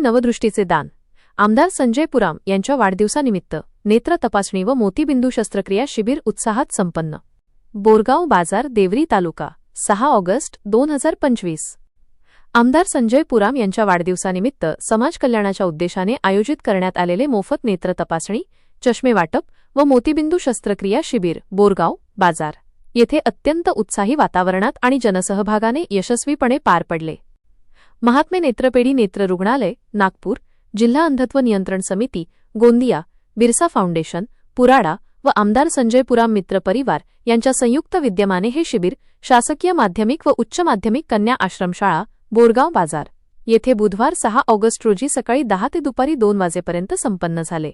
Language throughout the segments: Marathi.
नवदृष्टीचे दान. आमदार संजय पुराम यांच्या वाढदिवसानिमित्त नेत्र तपासणी व मोतीबिंदू शस्त्रक्रिया शिबिर उत्साहात संपन्न. बोरगाव बाजार देवरी तालुका सहा ऑगस्ट दोन हजार पंचवीस. आमदार संजय पुराम यांच्या वाढदिवसानिमित्त समाज कल्याणाच्या उद्देशाने आयोजित करण्यात आलेले मोफत नेत्र तपासणी चष्मे वाटप व मोतीबिंदू शस्त्रक्रिया शिबिर बोरगाव बाजार. येथे अत्यंत उत्साही वातावरणात आणि जनसहभागाने यशस्वीपणे पार पडले. महात्मे नेत्रपेढी नेत्र रुग्णालय नागपूर जिल्हा अंधत्व नियंत्रण समिती गोंदिया बिरसा फाउंडेशन पुराडा व आमदार संजय पुराम मित्र परिवार यांच्या संयुक्त विद्यमाने हे शिबिर शासकीय माध्यमिक व उच्च माध्यमिक कन्या आश्रमशाळा बोरगाव बाजार. येथे बुधवार सहा ऑगस्ट रोजी सकाळी दहा ते दुपारी दोन वाजेपर्यंत संपन्न झाले.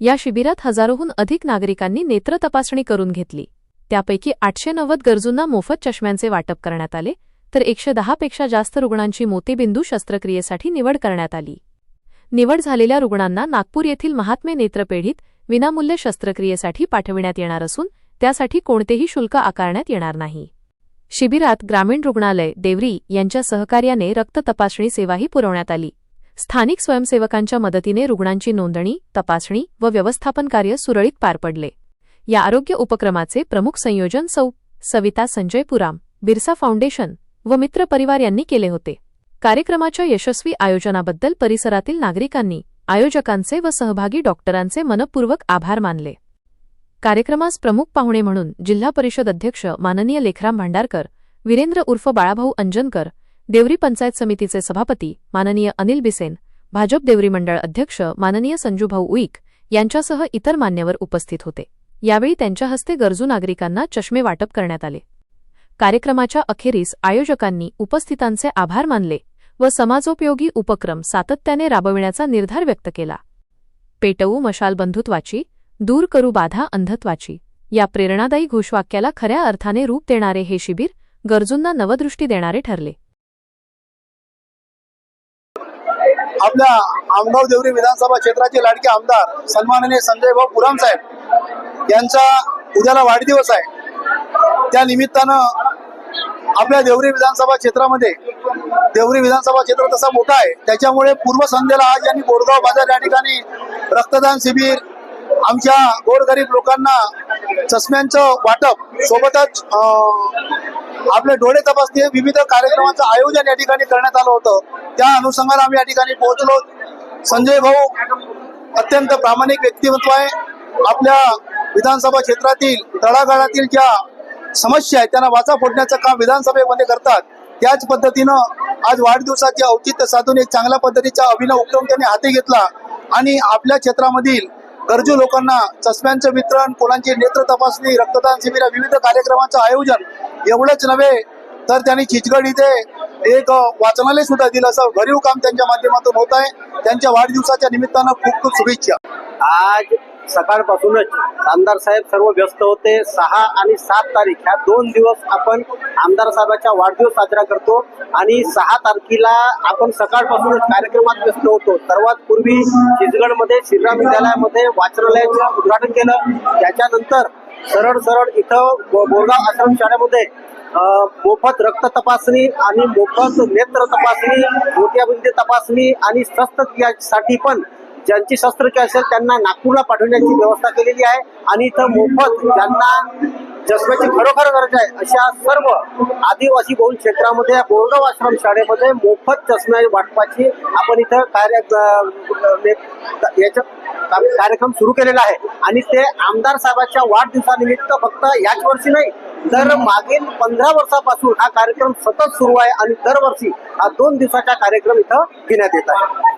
या शिबिरात हजारोहून अधिक नागरिकांनी नेत्र तपासणी करून घेतली. त्यापैकी आठशे नव्वद गरजूंना मोफत चष्म्यांचे वाटप करण्यात आले तर एकशे दहापेक्षा जास्त रुग्णांची मोतीबिंदू शस्त्रक्रियेसाठी निवड करण्यात आली. निवड झालेल्या रुग्णांना नागपूर येथील महात्मे नेत्रपेढीत विनामूल्य शस्त्रक्रियेसाठी पाठविण्यात येणार असून त्यासाठी कोणतेही शुल्क आकारण्यात येणार नाही. शिबिरात ग्रामीण रुग्णालय देवरी यांच्या सहकार्याने रक्त तपासणी सेवाही पुरवण्यात आली. स्थानिक स्वयंसेवकांच्या मदतीने रुग्णांची नोंदणी तपासणी व व्यवस्थापन कार्य सुरळीत पार पडले. या आरोग्य उपक्रमाचे प्रमुख संयोजन सौ सविता संजय पुराम बिरसा फाउंडेशन व मित्र परिवार यांनी केले होते. कार्यक्रमाच्या यशस्वी आयोजनाबद्दल परिसरातील नागरिकांनी आयोजकांचे व सहभागी डॉक्टरांचे मनपूर्वक आभार मानले. कार्यक्रमास प्रमुख पाहुणे म्हणून जिल्हा परिषद अध्यक्ष माननीय लेखराम भांडारकर वीरेंद्र उर्फ बाळाभाऊ अंजनकर देवरी पंचायत समितीचे सभापती माननीय अनिल बिसेन भाजप देवरी मंडळ अध्यक्ष माननीय संजूभाऊ उईक यांच्यासह इतर मान्यवर उपस्थित होते. यावेळी त्यांच्या हस्ते गरजू नागरिकांना चष्मे वाटप करण्यात आले. कार्यक्रमाच्या अखेरीस आयोजकांनी उपस्थितांचे आभार मानले व समाजोपयोगी उपक्रम सातत्याने राबविण्याचा निर्धार व्यक्त केला. पेटवू मशाल बंधुत्वाची दूर करू बाधा अंधत्वाची या प्रेरणादायी घोषवाक्याला खऱ्या अर्थाने रूप देणारे हे शिबिर गरजूंना नवदृष्टी देणारे ठरले. आपल्या आमगाव देवरी विधानसभा क्षेत्राचे लाडके आमदार सन्माननीय संजय भाऊ पुराम साहेब यांचा उद्याला वाढदिवस आहे. त्या निमित्तानं आपल्या देवरी विधानसभा क्षेत्रामध्ये देवरी विधानसभा क्षेत्र तसा मोठा आहे. त्याच्यामुळे पूर्वसंध्येला आज यांनी बोरगाव बाजार या ठिकाणी रक्तदान शिबिर आमच्या गोरगरीब लोकांना चष्म्यांचं वाटप सोबतच अं, आपले डोळे तपासणी विविध कार्यक्रमांचं आयोजन या ठिकाणी करण्यात आलं होतं. त्या अनुषंगाने आम्ही या ठिकाणी पोहोचलो. संजय भाऊ अत्यंत प्रामाणिक व्यक्तिमत्व आहे. आपल्या विधानसभा क्षेत्रातील तळागाळातील ज्या समस्या आहेत त्यांना वाचा फोडण्याचं काम विधानसभेमध्ये करतात. त्याच पद्धतीनं आज वाढदिवसाचे औचित्य साधून एक चांगल्या पद्धतीचा अभिनव उपक्रम त्यांनी हाती घेतला. आणि आपल्या क्षेत्रामधील गरजू लोकांना चष्म्यांचं वितरण कोणाची नेत्र तपासणी रक्तदान शिबिर विविध कार्यक्रमाचं आयोजन एवढंच नव्हे तर त्यांनी चिचगड इथे एक वाचनालय सुद्धा दिलं. असं भरीव काम त्यांच्या माध्यमातून होत आहे. त्यांच्या वाढदिवसाच्या निमित्तानं खूप खूप शुभेच्छा. आज सकाळपासूनच आमदार साहेब सर्व व्यस्त होते. सहा आणि सात तारीख ह्या दोन दिवस आपण आमदार साहेबाच्या वाढदिवस साजरा करतो आणि सहा तारखेला आपण सकाळपासूनच कार्यक्रमात व्यस्त होतो. सर्वात पूर्वी चिचगडमध्ये श्रीराम विद्यालयामध्ये वाचनालयाचं उद्घाटन केलं. त्याच्यानंतर सरळ सरळ इथं बोरगाव आश्रम शाळेमध्ये मोफत रक्त तपासणी आणि मोफत नेत्र तपासणी मोत्याबिंदी तपासणी आणि शस्त्रक्रियासाठी पण ज्यांची शस्त्रक्रिया असेल त्यांना नागपूरला पाठवण्याची व्यवस्था केलेली आहे. आणि इथं मोफत ज्यांना चष्म्याची खरोखर गरज आहे अशा सर्व आदिवासी बहुल क्षेत्रामध्ये या बोरगाव आश्रम शाळेमध्ये मोफत चष्म्या वाटपाची आपण इथं कार्य याच्या कार्यक्रम सुरू केलेला आहे. आणि ते आमदार साहेबांच्या वाढदिवसानिमित्त फक्त याच वर्षी नाही तर मागील पंधरा वर्षापासून हा कार्यक्रम सतत सुरू आहे आणि दरवर्षी हा दोन दिवसाचा कार्यक्रम इथं घेण्यात येत आहे.